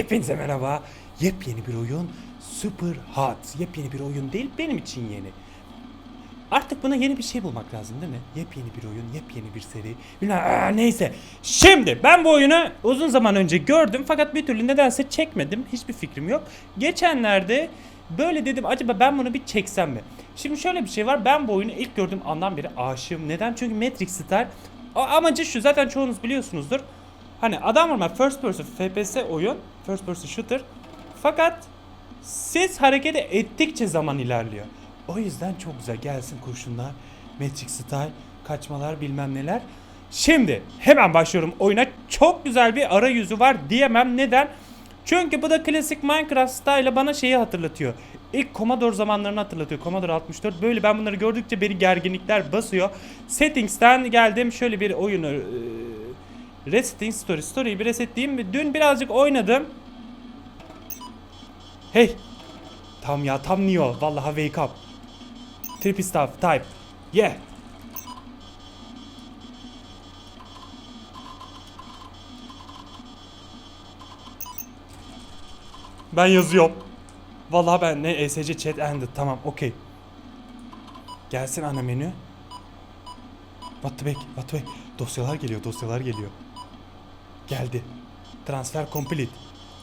Hepinize merhaba. Yepyeni bir oyun. Super Hot. Yepyeni bir oyun değil benim için yeni. Artık buna yeni bir şey bulmak lazım değil mi? Yepyeni bir oyun, yepyeni bir seri. Bilmem, neyse. Şimdi ben bu oyunu uzun zaman önce gördüm fakat bir türlü nedense çekmedim. Hiçbir fikrim yok. Geçenlerde böyle dedim acaba ben bunu bir çeksem mi? Şimdi şöyle bir şey var. Ben bu oyunu ilk gördüğüm andan beri aşığım. Neden? Çünkü Matrix Star amacı şu zaten çoğunuz biliyorsunuzdur. Hani adam vurma first person FPS oyun, first person shooter. Fakat siz hareket ettikçe zaman ilerliyor. O yüzden çok güzel gelsin kurşunlar, Matrix Style, kaçmalar bilmem neler. Şimdi hemen başlıyorum oyuna. Çok güzel bir arayüzü var diyemem. Neden? Çünkü bu da klasik Minecraft style bana şeyi hatırlatıyor. İlk Commodore zamanlarını hatırlatıyor. Commodore 64. Böyle ben bunları gördükçe beni gerginlikler basıyor. Settings'ten geldim. Şöyle bir oyunu e, Resetting Story. Story'yi bir resetleyeyim. Dün birazcık oynadım. Hey. Tam ya tam Neo. Vallahi wake up. Trippy stuff. Type. Yeah. Ben yazıyorum. Vallahi ben ne ESC chat ended. Tamam okey. Gelsin ana menü. What the heck? What the heck? Dosyalar geliyor, dosyalar geliyor. Geldi. Transfer complete.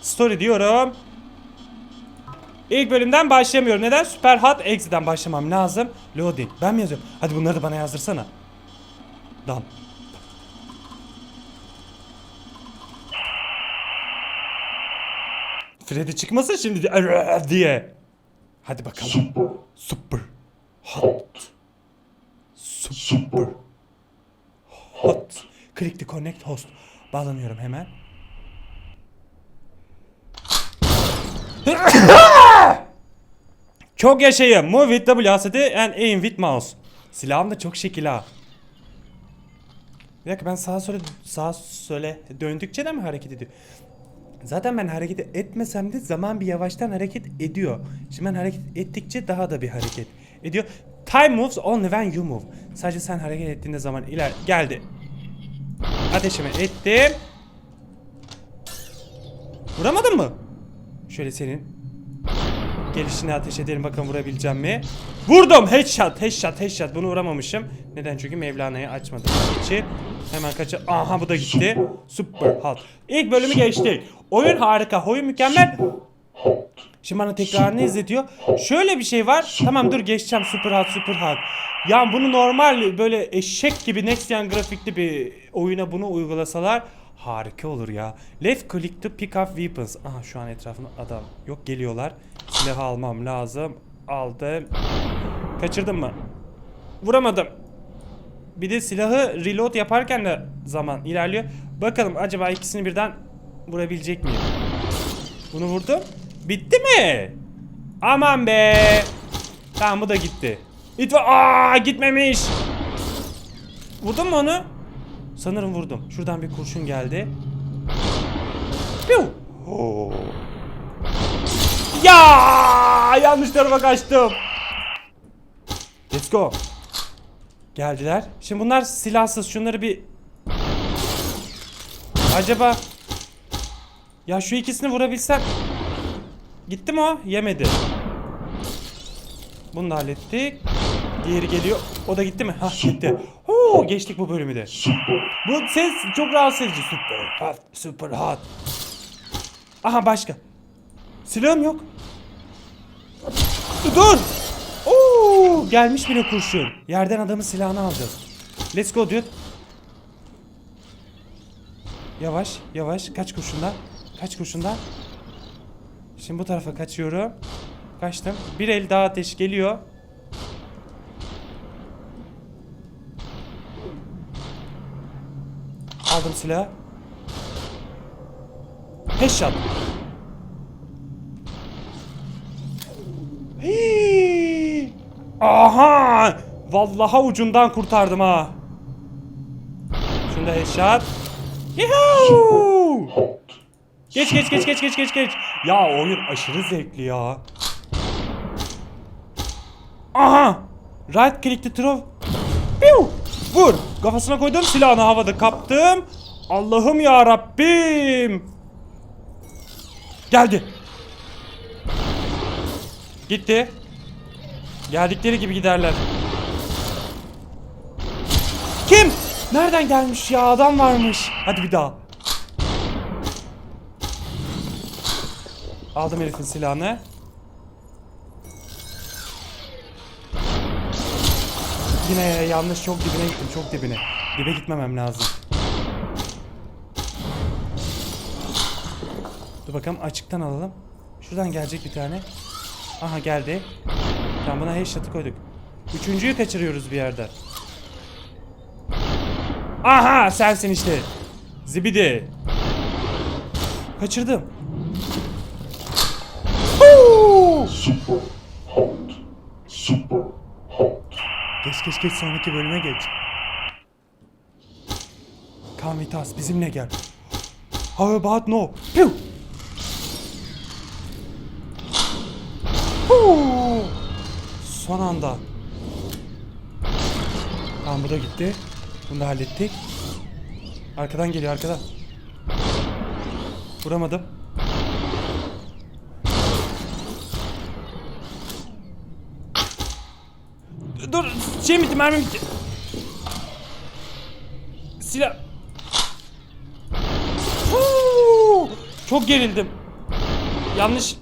Story diyorum. İlk bölümden başlamıyorum. Neden? Super Hot Exit'den başlamam lazım. Loading. Ben mi yazıyorum? Hadi bunları da bana yazdırsana. Done. Freddy çıkmasın şimdi di- diye. Hadi bakalım. Super. Hot. Super. Hot. Click to connect host. Bağlanıyorum hemen. Çok yaşayın. Move with WASD and aim with mouse. Silahım da çok şekil ha. Bir dakika ben sağa söyle sağa söyle döndükçe de mi hareket ediyor? Zaten ben hareket etmesem de zaman bir yavaştan hareket ediyor. Şimdi ben hareket ettikçe daha da bir hareket ediyor. Time moves only when you move. Sadece sen hareket ettiğinde zaman iler geldi. Ateşimi ettim. Vuramadın mı? Şöyle senin gelişine ateş edelim bakalım vurabileceğim mi? Vurdum headshot headshot headshot bunu vuramamışım. Neden? Çünkü Mevlana'yı açmadım için. Hemen kaçı. Aha bu da gitti. Super hot. İlk bölümü geçtik. Oyun harika. Oyun mükemmel. Şimdi bana tekrarını izletiyor. Şöyle bir şey var. Tamam dur geçeceğim super hot super hot. Ya bunu normal böyle eşek gibi next gen grafikli bir oyuna bunu uygulasalar harika olur ya. Left click to pick up weapons. Aha şu an etrafında adam yok geliyorlar. Silahı almam lazım. Aldım. Kaçırdım mı? Vuramadım. Bir de silahı reload yaparken de zaman ilerliyor. Bakalım acaba ikisini birden vurabilecek miyim? Bunu vurdum. Bitti mi? Aman be. Tamam bu da gitti. İtfa Aa gitmemiş. Vurdun mu onu? Sanırım vurdum. Şuradan bir kurşun geldi. Piu. Oo. Ya yanlış tarafa kaçtım. Let's go. Geldiler. Şimdi bunlar silahsız. Şunları bir Acaba Ya şu ikisini vurabilsem Gitti mi o? Yemedi. Bunu da hallettik. Diğeri geliyor. O da gitti mi? Hah gitti. Huu, geçtik bu bölümü de. Bu ses çok rahatsız edici. Super hot, super hot. Aha başka. Silahım yok. Dur. Oo, gelmiş bile kurşun. Yerden adamın silahını alacağız. Let's go dude. Yavaş, yavaş. Kaç kurşundan? Kaç kurşundan? Şimdi bu tarafa kaçıyorum. Kaçtım. Bir el daha ateş geliyor. Aldım silahı. Headshot. Hii! Aha! Vallaha ucundan kurtardım ha. Şunda headshot. Yuhuu! Geç geç geç geç geç geç geç. Ya oyun aşırı zevkli ya. Aha! Right click to throw. Piu! Vur! Kafasına koydum silahını havada kaptım. Allah'ım ya Rabbim. Geldi. Gitti. Geldikleri gibi giderler. Kim? Nereden gelmiş ya? Adam varmış. Hadi bir daha. Aldım herifin silahını. Yine yanlış çok dibine gittim çok dibine. Dibe gitmemem lazım. Dur bakalım açıktan alalım. Şuradan gelecek bir tane. Aha geldi. Tamam buna headshot'ı koyduk. Üçüncüyü kaçırıyoruz bir yerde. Aha sensin işte. Zibidi. Kaçırdım. Super hot. Super hot. Geç geç geç sonraki bölüme geç. Kan Vitas bizimle gel. How about no? Piu! Huu! Son anda. Tamam bu da gitti. Bunu da hallettik. Arkadan geliyor arkadan. Vuramadım. Dur şey bitti mermim bitti. Silah. Huu! Çok gerildim. Yanlış.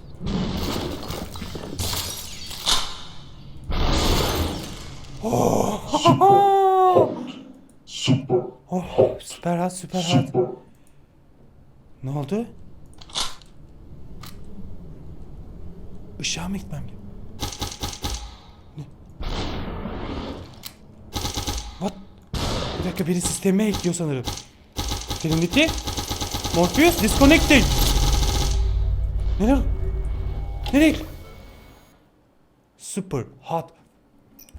Oh. Oh, süper hot süper hot. super Ne oldu? Işığa mı gitmem gerek? Ne? What? Bir dakika biri sisteme ekliyor sanırım. Trinity? Morpheus disconnected. Neler? Nereye? Super hot.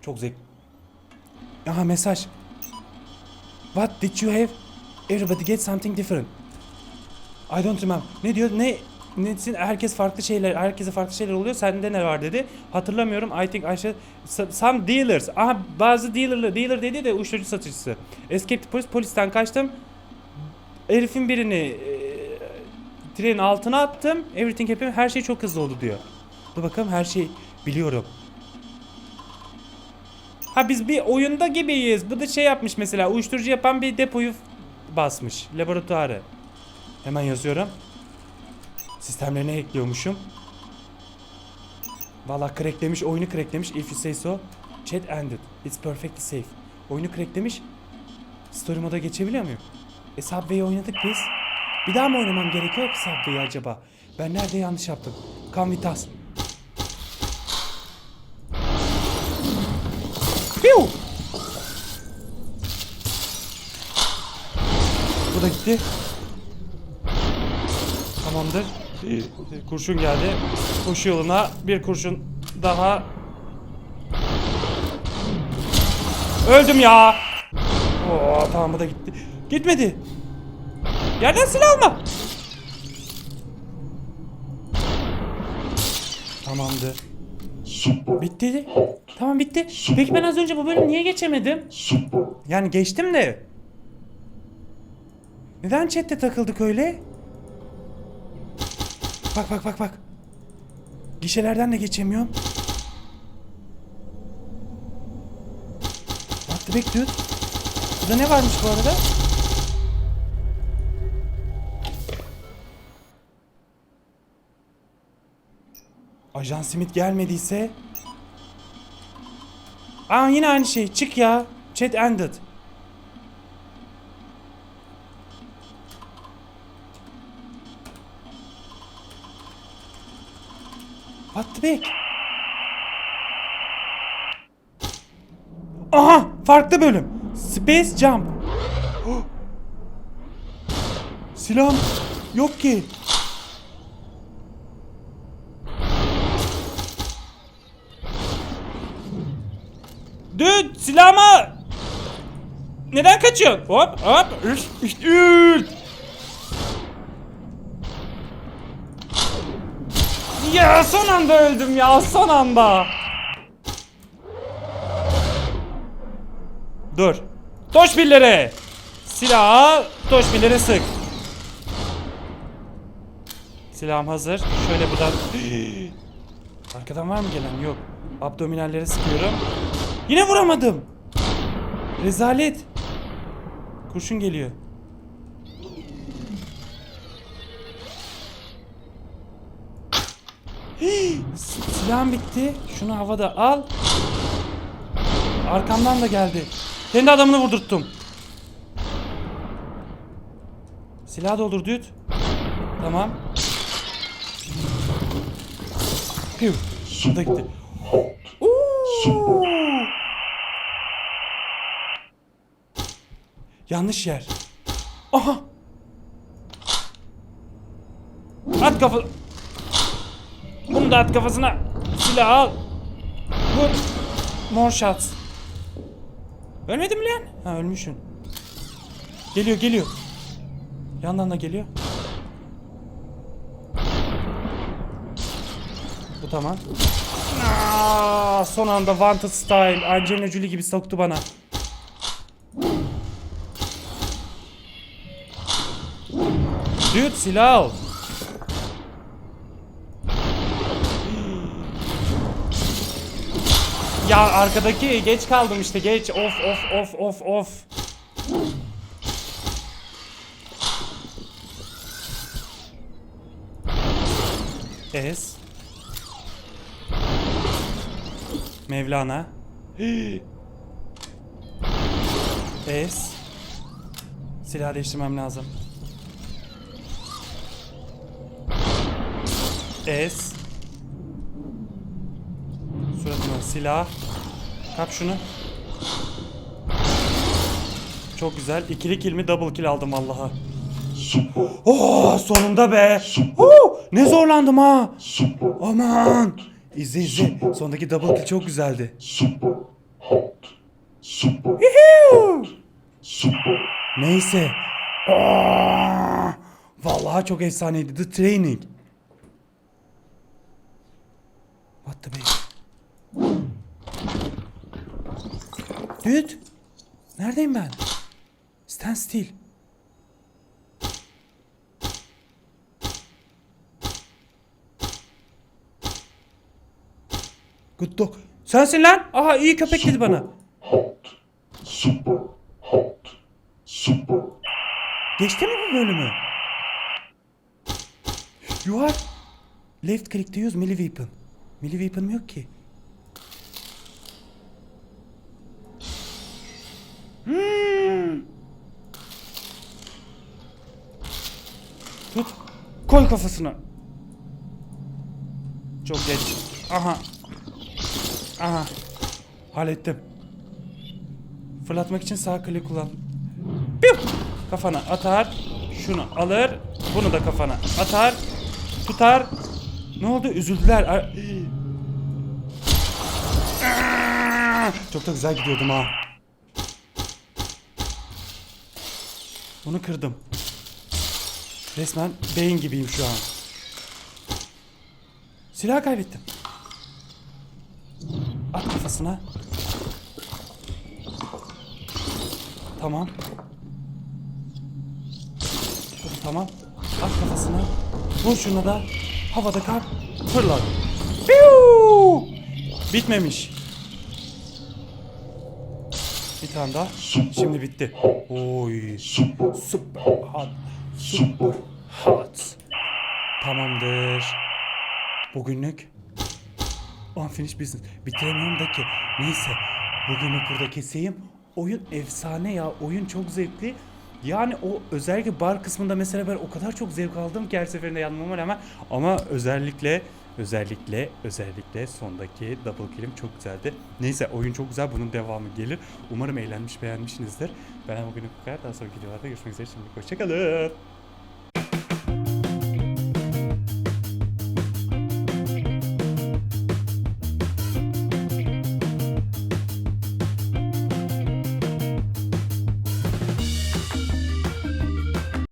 Çok zevk. Aha mesaj. What did you have? Everybody get something different. I don't remember. Ne diyor? Ne? Nesin? Herkes farklı şeyler, herkese farklı şeyler oluyor. Sende ne var dedi. Hatırlamıyorum. I think I should... Some dealers. Aha bazı dealer, dealer dedi de uyuşturucu satıcısı. Escape the police. Polisten kaçtım. Herifin birini e, trenin altına attım. Everything happened. Her şey çok hızlı oldu diyor. Dur bakalım her şey biliyorum. Ha biz bir oyunda gibiyiz. Bu da şey yapmış mesela uyuşturucu yapan bir depoyu basmış. Laboratuvarı. Hemen yazıyorum. Sistemlerine ekliyormuşum. Valla cracklemiş, oyunu cracklemiş. If you say so. Chat ended. It's perfectly safe. Oyunu cracklemiş. Story moda geçebiliyor muyum? E Subway'i oynadık biz. Bir daha mı oynamam gerekiyor ki Subway'i acaba? Ben nerede yanlış yaptım? Kan Vitas. Piu! Bu da gitti. Tamamdır. Kurşun geldi. Koşu yoluna bir kurşun daha. Öldüm ya. Oo, tamam bu da gitti. Gitmedi. Yerden silah alma. Tamamdır. Bitti. Tamam bitti. Peki ben az önce bu bölümü niye geçemedim? Yani geçtim de. Neden chatte takıldık öyle? Bak bak bak bak. Gişelerden de geçemiyorum. What the heck dude? Burada ne varmış bu arada? Ajan Smith gelmediyse... Aa yine aynı şey. Çık ya. Chat ended. What the heck? Aha! Farklı bölüm. Space Jump. Oh! Silahım yok ki. Dude silahıma neden kaçıyorsun? Hop hop üç üç üç. Ya son anda öldüm ya son anda. Dur. Toş billere. Silahı toş billere sık. Silahım hazır. Şöyle buradan... Arkadan var mı gelen? Yok. Abdominalleri sıkıyorum. Yine vuramadım. Rezalet. Kurşun geliyor. Silahım bitti. Şunu havada al. Arkamdan da geldi. Kendi adamını vurdurttum. Silah doldur düt. Tamam. Piu. Şurada gitti. Oo. Yanlış yer. Aha. At kafa. Bunu da at kafasına. Silah al. Vur. More shots. Ölmedin mi lan? Ha ölmüşsün. Geliyor geliyor. Yandan da geliyor. Bu tamam. Aa, son anda Wanted Style. Angelina Jolie gibi soktu bana. Dude silah al. Ya arkadaki geç kaldım işte geç. Of of of of of. Es. Mevlana. Es. Silah değiştirmem lazım. Es. Silah. Kap şunu. Çok güzel. İkili kill mi double kill aldım Allah'a. Oh sonunda be. Oh, ne zorlandım ha. Aman. İzle izle. Sondaki double kill çok güzeldi. Neyse. Oh, vallahi çok efsaneydi. The Training. What the be? Dude. Neredeyim ben? Stand still. Good dog. Sensin lan. Aha iyi köpek dedi bana. Hot. Super. Hot. Super. Geçti mi bu bölümü? You are left click to use melee weapon. Melee weapon'ım yok ki. Tut. Koy kafasına. Çok geç. Aha. Aha. Hallettim. Fırlatmak için sağ klik kullan. Piu! Kafana atar. Şunu alır. Bunu da kafana atar. Tutar. Ne oldu? Üzüldüler. Çok da güzel gidiyordum ha. Bunu kırdım. Resmen beyin gibiyim şu an. Silah kaybettim. At kafasına. Tamam. Tamam. At kafasına. Vur şuna da. Havada kal. Fırlat. Piu! Bitmemiş. Bir tane daha. Şimdi bitti. Oy. Super. Super hot. Tamamdır. Bugünlük unfinished business. Bitiremiyorum da ki. Neyse. Bugünlük burada keseyim. Oyun efsane ya. Oyun çok zevkli. Yani o özellikle bar kısmında mesela ben o kadar çok zevk aldım ki her seferinde yanmama rağmen ama özellikle özellikle özellikle sondaki double kill'im çok güzeldi. Neyse oyun çok güzel bunun devamı gelir. Umarım eğlenmiş beğenmişsinizdir. Ben bugünlük bu kadar daha sonraki videolarda görüşmek üzere. Şimdilik hoşçakalın.